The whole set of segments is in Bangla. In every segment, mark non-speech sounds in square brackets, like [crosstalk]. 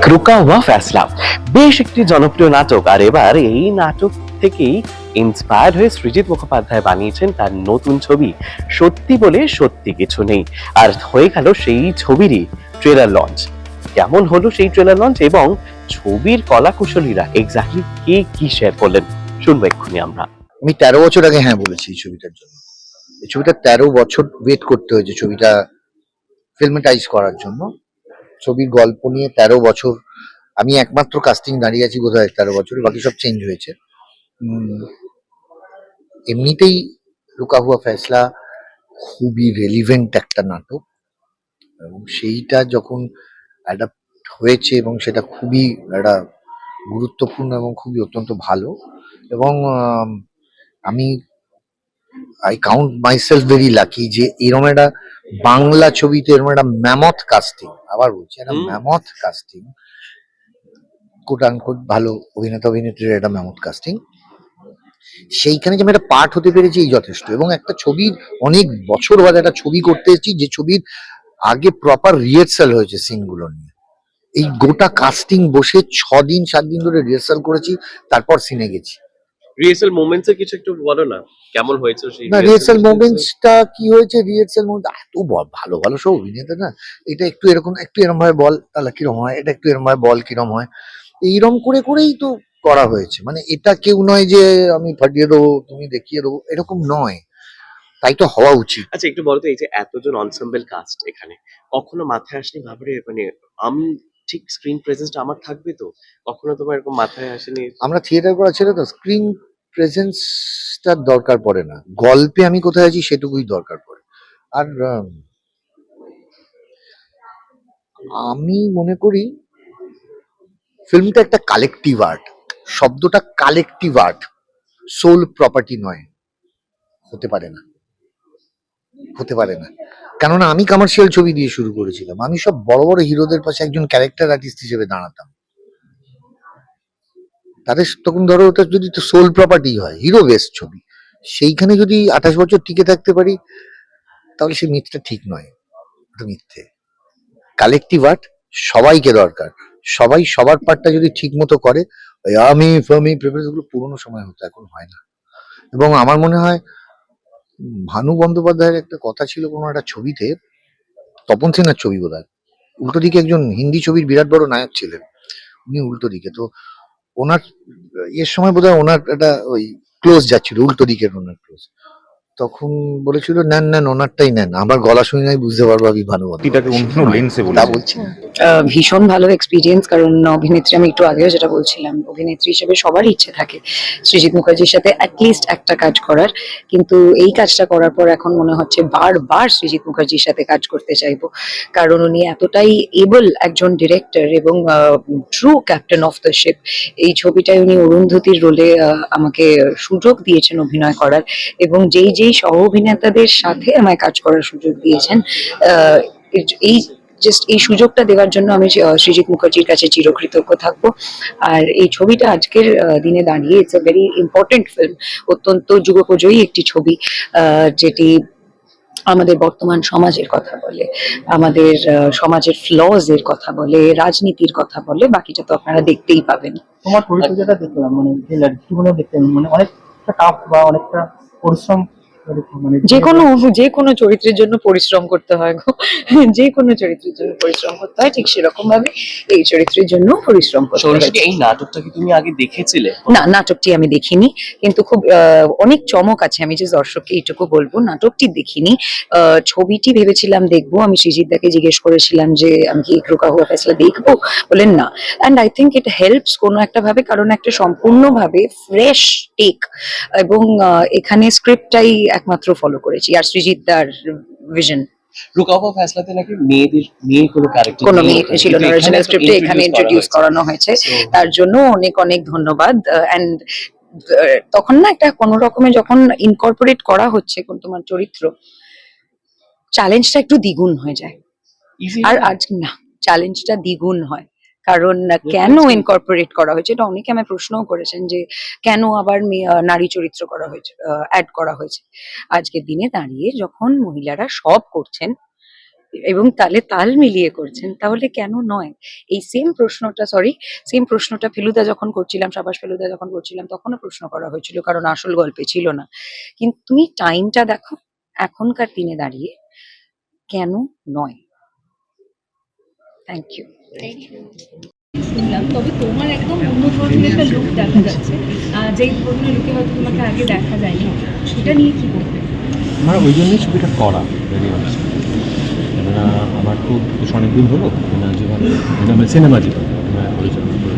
এক রুকা হুয়া ফ্যাসলা বেশ একটি জনপ্রিয় নাটক, আর এবার এই নাটক থেকেই ইন্সপায়ার্ড হয়ে সৃজিত মুখোপাধ্যায় বানিয়েছেন তার নতুন ছবি, সত্যি বলে সত্যি কিছু নেই। আর হয়ে গেল সেই ছবিরই ট্রেলার লঞ্চ কেমন হলো সেই ট্রেলার লঞ্চ এবং ছবির কলাকুশলীরা এক্স্যাক্টলি কে কি শেয়ার করলেন, শুনব এক্ষুনি আমরা। আমি তেরো বছর আগে হ্যাঁ বলেছি এই ছবিটার জন্য। এই ছবিটা তেরো বছর ওয়েট করতে হয়েছে, ছবিটা ফিল্মেটাইজ করার জন্য। ছবির গল্প নিয়ে তেরো বছর, আমি একমাত্র কাস্টিং দাঁড়িয়ে আছি বোধ হয় তেরো বছর, বাকি সব চেঞ্জ হয়েছে। এমনিতেই রুকা হুয়া ফেসলা খুবই রেলিভেন্ট একটা নাটক, এবং সেইটা যখন অ্যাডাপ্ট হয়েছে এবং সেটা খুবই একটা গুরুত্বপূর্ণ এবং খুবই অত্যন্ত ভালো, এবং আমি I count myself very lucky যে এরকম একটা বাংলা ছবিতে এরকম একটা ম্যামথ কাস্টিং আবার বলছি একটা। ম্যামথ কাস্টিং কোট আনকোট ভালো অভিনেতা অভিনেত্রীর একটা ম্যামথ কাস্টিং সেইখানে যে আমি একটা পার্ট হতে পেরেছি এই যথেষ্ট। এবং একটা ছবির অনেক বছর বাদে একটা ছবি করতে এসেছি যে ছবির আগে প্রপার রিহার্সাল হয়েছে সিনগুলো নিয়ে। এই গোটা কাস্টিং বসে ছ দিন সাত দিন ধরে রিহার্সাল করেছি তারপর সিনে গেছি। রিহার্সাল মোমেন্টস এর কিছু একটু বলো না কেমন হয়েছে সেই না রিহার্সাল মোমেন্টসটা কি হয়েছে? রিহার্সাল মোমেন্ট এত ভালো ভালো সব অভিনেতা না এটা একটু এরকম একটু এরম ভাবে বল তাহলে কিরম হয় এটা একটু এরম ভাবে বল কিরম হয়। এইরম করে করেই তো করা হয়েছে। মানে এটা কেউ নয় যে আমি ফাটিয়ে দেবো তুমি দেখিয়ে দেবো এরকম নয়। তাই তো হওয়া উচিত। আচ্ছা একটু বলো তো এই যে এতজন অনসেম্বল কাস্ট এখানে কখনো মাথায় আসেনি ভাবরে মানে আমি ঠিক স্ক্রিন প্রেজেন্সটা আমার থাকবে তো? কখনো তোমার এরকম মাথায় আসেনি? আমরা থিয়েটার করা ছেড়ে তো স্ক্রিন প্রেজেন্সটার দরকার পড়ে না। গল্পে আমি কোথায় আছি সেটুকুই দরকার পড়ে। আর, আমি মনে করি ফিল্মটা একটা কালেকটিভ আর্ট শব্দটা কালেকটিভ আর্ট সোল প্রপার্টি নয়। হতে পারে না। হতে পারে না। কেননা আমি কমার্শিয়াল ছবি দিয়ে শুরু করেছিলাম আমি সব বড় বড় হিরোদের পাশে একজন ক্যারেক্টার আর্টিস্ট হিসেবে দাঁড়াতাম তাদের তখন ধরো ওটা যদি সোল প্রপার্টি হয় হিরো বেস ছবি সেইখানে যদি আঠাশ বছর টিকে থাকতে পারি তাহলে সে মিথটা ঠিক নয় মিথ্যে কালেকটিভ আর্ট সবাইকে দরকার সবাই সবার পার্টটা যদি ঠিক মতো করে আমি ফামি প্রেফারেন্সগুলো পুরোনো সময় হতো এখন হয় না এবং আমার মনে হয় ভানু বন্দ্যোপাধ্যায়ের একটা কথা ছিল কোনো একটা ছবিতে, তপন সেনার ছবি বোধ উল্টো দিকে একজন হিন্দি ছবির বিরাট বড় নায়ক ছিলেন, উনি উল্টো দিকে। তো ওনার, এর সময় বোধহয় ওনার একটা ওই ক্লোজ যাচ্ছিল, উল্টো দিকের ওনার ক্লোজ তখন বলেছিল নেন নেন ওনারটাই নেন। আমার গলা শুনে আমি বুঝতে পারব আমি ভানু বন্দ্যোপাধ্যায়। এটাকে অন্য লেন্সে তা বলছি? ভীষণ ভালো এক্সপিরিয়েন্স কারণ অভিনেত্রী আমি একটু আগেও যেটা বলছিলাম অভিনেত্রী হিসেবে সবারই ইচ্ছে থাকে সৃজিত মুখার্জির সাথে অ্যাটলিস্ট একটা কাজ করার। কিন্তু এই কাজটা করার পর এখন মনে হচ্ছে বারবার সৃজিত মুখার্জির সাথে কাজ করতে চাইব। কারণ উনি এতটাই এবল একজন ডিরেক্টর এবং true captain of the ship এই ছবিটায় উনি অরুন্ধতির রোলে আমাকে সুযোগ দিয়েছেন অভিনয় করার। এবং যেই যেই সহ অভিনেতাদের সাথে আমায় কাজ করার সুযোগ দিয়েছেন। এই- জাস্ট এই সুযোগটা দেওয়ার জন্য আমি সৃজিত মুখার্জির কাছে চিরকৃতজ্ঞ থাকব। আর এই ছবিটা আজকের দিনে দাঁড়িয়ে it's a very important film অত্যন্ত যুগোপযোগী একটি ছবি যেটি আমাদের বর্তমান সমাজের কথা বলে, আমাদের সমাজের ফ্লজ এর কথা বলে, রাজনীতির কথা বলে, বাকিটা তো আপনারা দেখতেই পাবেন। তোমার পরিচর্যাটা দেখলাম মানে ট্রেলার কি মনে অনেকটা টাফ বা অনেকটা পরিশ্রম যে কোনো যে কোনো চরিত্রের জন্য পরিশ্রম করতে হয় গো। যে কোনো চরিত্রের জন্য পরিশ্রম করতে হয় ঠিক সেরকম ভাবে এই চরিত্রের জন্য পরিশ্রম করতে হয়। এই নাটকটা কি তুমি আগে দেখেছিলে? না নাটকটি আমি দেখিনি কিন্তু খুব অনেক চমক আছে। আমি যে দর্শককে এইটুকু বলব নাটকটি দেখিনি। ছবিটি ভেবেছিলাম দেখব। আমি সৃজিত দাকে জিজ্ঞেস করেছিলাম যে আমি কি একরুকা হুয়া ফেসলা দেখব? বলেন না। And I think it helps কোনো একটা ভাবে কারণ একটা সম্পূর্ণভাবে ফ্রেশ টেক এবং এখানে স্ক্রিপ্টটাই একমাত্র ফলো করেছি আর সৃজিত দার ভিশন রুকাবা ফ্যাসলাতে নাকি মেয়েদের মেয়ে কোনো ক্যারেক্টার কোনো মেয়ে ছিল না অরিজিনাল স্ক্রিপ্টে এখানে ইন্ট্রোডিউস করানো হয়েছে। তার জন্য অনেক অনেক ধন্যবাদ অ্যান্ড তখন না একটা কোনো রকমে যখন ইনকর্পোরেট করা হচ্ছে কোন তোমার চরিত্র চ্যালেঞ্জটা একটু দ্বিগুণ হয়ে যায়। আর আজ না চ্যালেঞ্জটা দ্বিগুণ হয়। কারণ কেন ইনকর্পোরেট করা হয়েছে? এটা অনেকে আমায় প্রশ্নও করেছেন যে কেন আবার নারী চরিত্র করা হয়েছে অ্যাড করা হয়েছে? আজকের দিনে দাঁড়িয়ে যখন মহিলারা সব করছেন এবং তালে তাল মিলিয়ে করছেন তাহলে কেন নয়? এই সেম প্রশ্নটা সরি সেম প্রশ্নটা ফেলুদা যখন করছিলাম সাবাস ফেলুদা যখন করছিলাম তখনও প্রশ্ন করা হয়েছিল কারণ আসল গল্পে ছিল না। কিন্তু তুমি টাইমটা দেখো এখনকার দিনে দাঁড়িয়ে কেন নয়? থ্যাংক ইউ শুনলাম তবে তোমার একদম অন্য ধরনের একটা লুক দেখা যাচ্ছে। যেই ধরনের লুকে হয়তো তোমাকে আগে দেখা যায়নি সেটা নিয়ে কি বলবে? আমার ওই জন্যই ছবিটা করা ভেরি অনেস্ট কেননা আমার তো বেশ অনেকদিন হলো জীবনে সিনেমা জীবন পরিচালনা করে।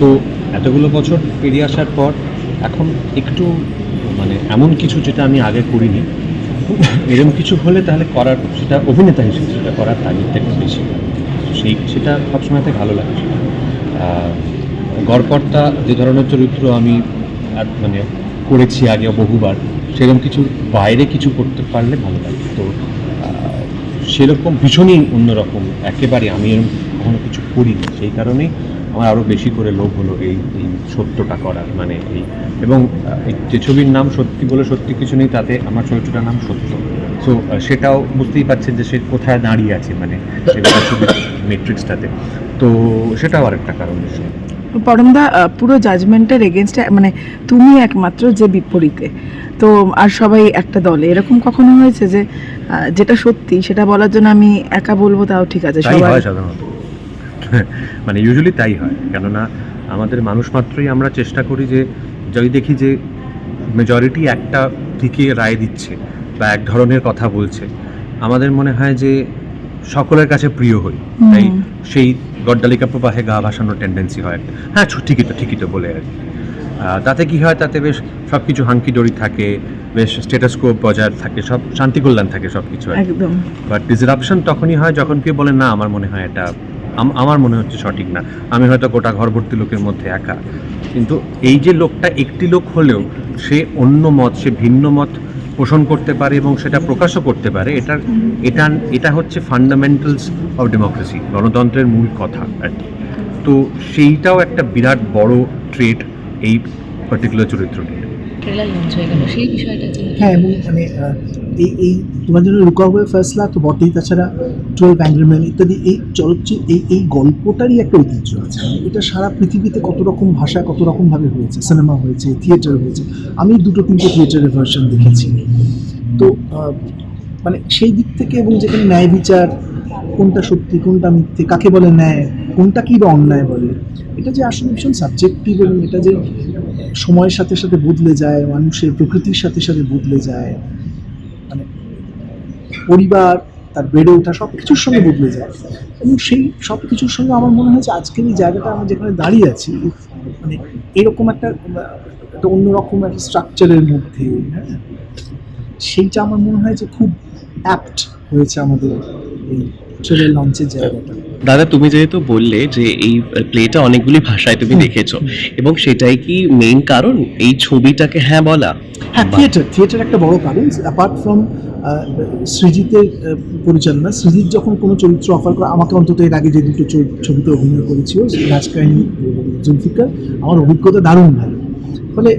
তো এতগুলো বছর পেরিয়ে আসার পর এখন একটু মানে এমন কিছু যেটা আমি আগে করিনি এরকম কিছু হলে তাহলে করার সেটা অভিনেতা হিসেবে সেটা করার তাগিদটা একটু বেশি। সেই সেটা সবসময়তে ভালো লাগে। আহ, গড়পড়তা যে ধরনের চরিত্র আমি মানে করেছি আগে বহুবার সেরকম কিছু বাইরে কিছু করতে পারলে ভালো লাগে। তো সেরকম ভীষণই অন্যরকম। একেবারে আমি এরকম কখনো কিছু করিনি। সেই কারণেই আমার আরও বেশি করে লোভ হলো এই এই সত্যটা করার মানে এই এবং এই যে ছবির নাম সত্যি বলে সত্যি কিছু নেই তাতে আমার চরিত্রটার নাম সত্য। সো সেটাও বুঝতেই পারছেন যে সে কোথায় দাঁড়িয়ে আছে মানে মেট্রিক্সটাতে তো সেটাও আরেকটা কারণ নিশ্চয়ই পরমদা পুরো জাজমেন্টের এগেনস্টে মানে তুমি একমাত্র যে বিপরীতে। তো আর সবাই একটা দলে। এরকম কখনো হয়েছে যে যেটা সত্যি সেটা বলার জন্য আমি একা বলব তাও ঠিক আছে। সবাই সাধারণত। [laughs] মানে ইউজুয়ালি তাই হয়। কেননা আমাদের মানুষ মাত্রই আমরা চেষ্টা করি যে যদি দেখি যে মেজরিটি একটা দিকে রায় দিচ্ছে বা এক ধরনের কথা বলছে আমাদের মনে হয় যে সকলের কাছে প্রিয় হই। তাই সেই গড্ডালিকা প্রবাহে গা ভাসানোর টেন্ডেন্সি হয়। হ্যাঁ ঠিকই তো ঠিকই তো বলে আর কি। তাতে কি হয় তাতে বেশ সব কিছু হাঙ্কি ডরি থাকে বেশ স্টেটাসকোপ বজায় থাকে সব শান্তি কল্যাণ থাকে সব কিছু একদম। বাট ডিসরাপশন তখনই হয় যখন কেউ বলে না আমার মনে হয় এটা আমার মনে হচ্ছে সঠিক না। আমি হয়তো গোটা ঘর ভর্তি লোকের মধ্যে একা। কিন্তু এই যে লোকটা একটি লোক হলেও সে অন্য মত, সে ভিন্ন মত পোষণ করতে পারে এবং সেটা প্রকাশও করতে পারে, এটার এটা এটা হচ্ছে ফান্ডামেন্টালস অফ ডেমোক্রেসি গণতন্ত্রের মূল কথা আর কি। তো সেইটাও একটা বিরাট বড় ট্রেড এই পার্টিকুলার চরিত্রটির। হয়ে মানে এই এই তোমার জন্য তো বটেই, তাছাড়া ইত্যাদি, এই চলচ্চিত্র, এই এই গল্পটারই একটা ঐতিহ্য আছে। এটা সারা পৃথিবীতে কত রকম কত হয়েছে সিনেমা হয়েছে থিয়েটার হয়েছে, আমি দুটো, তিনটে থিয়েটারের ভার্সন দেখেছি। তো মানে সেই দিক থেকে এবং যেখানে ন্যায় বিচার, কোনটা সত্যি, কোনটা মিথ্যে, কাকে বলে ন্যায়, কোনটা কি বা অন্যায় বলে, এটা যে আসলে ভীষণ সাবজেক্টিভ এবং এটা যে সময়ের সাথে সাথে বদলে যায়, মানুষের প্রকৃতির সাথে সাথে বদলে যায় মানে পরিবার, তার বেড়ে ওঠা সব কিছুর সঙ্গে বদলে যায়। এবং সেই সব কিছুর সঙ্গে আমার মনে হয় যে আজকের এই জায়গাটা আমরা যেখানে দাঁড়িয়ে আছি মানে এরকম একটা একটা অন্যরকম একটা স্ট্রাকচারের মধ্যে হ্যাঁ? সেইটা আমার মনে হয় যে খুব অ্যাপ্ট হয়েছে আমাদের এই ট্রেলার লঞ্চের জায়গাটা। দাদা তুমি যেহেতু বললে যে এই প্লেটা অনেকগুলি ভাষায় তুমি দেখেছ এবং সেটাই কি মেইন কারণ? এই ছবিটাকে হ্যাঁ বলা? হ্যাঁ থিয়েটার থিয়েটার একটা বড় কারণ। অ্যাপার্ট ফ্রম সৃজিতের পরিচালনা সৃজিত যখন কোনো চরিত্র অফার করে আমাকে অন্তত এর আগে যে দুটো ছবিতে অভিনয় করেছিল রাজকাহিনী এবং জুলফিকার আমার অভিজ্ঞতা দারুণ ভালো। ফলে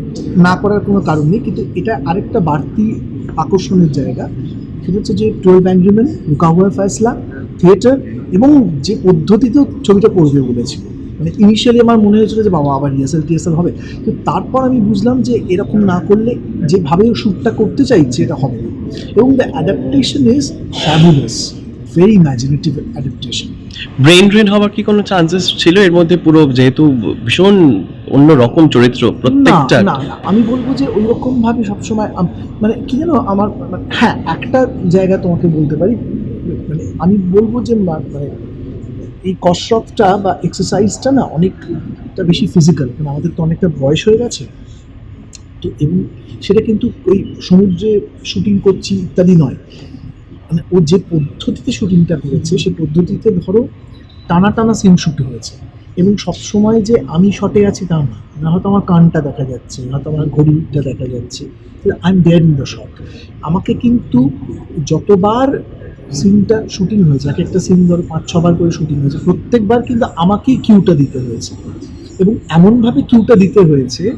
না করার কোনো কারণ নেই কিন্তু এটা আরেকটা বাড়তি আকর্ষণের জায়গা। সেটা হচ্ছে যে টুয়েলভ অ্যাংরিমেন্ট রুকাহুয়া ফয়সলা থিয়েটার এবং যে পদ্ধতিতেও ছবিটা করবে বলেছিল। মানে ইনিশিয়ালি আমার মনে হয়েছিল যে বাবা আবার রিহার্সাল টিহার্সাল হবে। তো তারপর আমি বুঝলাম যে এরকম না করলে যেভাবে শ্যুটটা করতে চাইছে এটা হবে না। এবং the adaptation is fabulous very imaginative adaptation brain drain হওয়ার কি কোনো চান্সেস ছিল? এর মধ্যে পুরো যেহেতু ভীষণ অন্য রকম চরিত্র প্রত্যেকটা। না আমি বলব যে ওই রকম ভাবে সবসময় মানে কি জানো আমার হ্যাঁ একটা জায়গা তোমাকে বলতে পারি। মানে আমি বলব যে মানে এই কসরতটা বা এক্সারসাইজটা না অনেকটা বেশি ফিজিক্যাল কারণ আমাদের তো অনেকটা বয়স হয়ে গেছে। তো এবং সেটা কিন্তু ওই সমুদ্রে শুটিং করছি ইত্যাদি নয়। মানে ও যে পদ্ধতিতে শুটিংটা করেছে সেই পদ্ধতিতে ধরো টানা টানা সিন শুট হয়েছে। এবং সবসময় যে আমি শটে আছি তা না। না হয়তো আমার কানটা দেখা যাচ্ছে, না হয়তো আমার ঘড়িটা দেখা যাচ্ছে। I am there in the shot আমাকে কিন্তু যতবার সিনটা শুটিং হয়েছে এক একটা সিন ধরো পাঁচ ছবার করে শুটিং হয়েছে। প্রত্যেকবার কিন্তু আমাকেই কিউটা দিতে হয়েছে। এবং এমনভাবে কিউটা দিতে হয়েছে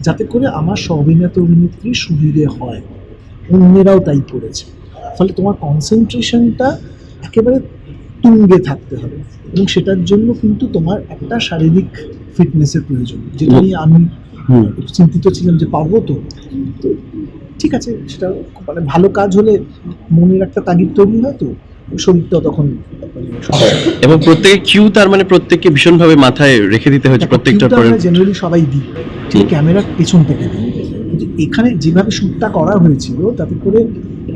যাতে করে আমার সহ অভিনেতা অভিনেত্রী সুবিধে হয়। অন্যেরাও তাই করেছে। ফলে তোমার কনসেন্ট্রেশনটা একেবারে তুঙ্গে থাকতে হবে। এবং সেটার জন্য কিন্তু তোমার একটা শারীরিক ফিটনেসের প্রয়োজন যেটা নিয়ে আমি চিন্তিত ছিলাম যে পারব তো? তো ঠিক আছে সেটা মানে ভালো কাজ হলে মনের একটা তাগিদ তৈরি হয় তো? শরীরটাও তখন এবং প্রত্যেকের কিউ তার মানে প্রত্যেককে ভীষণভাবে মাথায় রেখে দিতে হয়েছে প্রত্যেকটার পরে জেনারেলি সবাই দিই। ঠিক ক্যামেরার পেছন থেকে দিই। এখানে যেভাবে শ্যুটটা করা হয়েছিল তাতে করে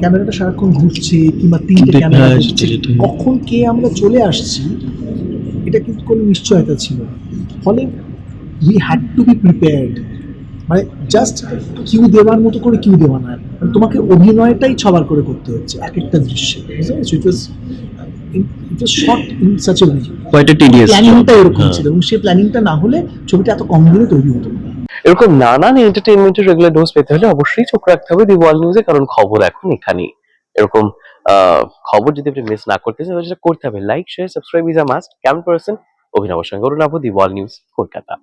ক্যামেরাটা সারাক্ষণ ঘুরছে কিংবা তিনটে ক্যামেরা হ্যাঁ, ঘুরছে। কখন কে আমরা চলে আসছি এটা কিন্তু কোনো নিশ্চয়তা ছিল ফলে we had to be prepared মানে জাস্ট কিউ দেওয়ার মতো করে কিউ দেওয়া না। মানে তোমাকে অভিনয়টাই ছবার করে করতে হচ্ছে এক একটা দৃশ্যে বুঝতে it was it was short in such a প্ল্যানিংটা এরকম হ্যাঁ। ছিল এবং সেই প্ল্যানিংটা না হলে ছবিটা এত কম দিনে তৈরি হতো না। এরকম নানান এন্টারটেইনমেন্টের রেগুলার ডোজ পেতে হলে অবশ্যই চোখ রাখতে হবে দি নিউজে কারণ খবর এখন এখানেই। এরকম খবর যদি আপনি মিস না করতে চান সেটা করতে হবে। Like share subscribe is a must camera person Abhinav সঙ্গে Arunabha the world news Kolkata.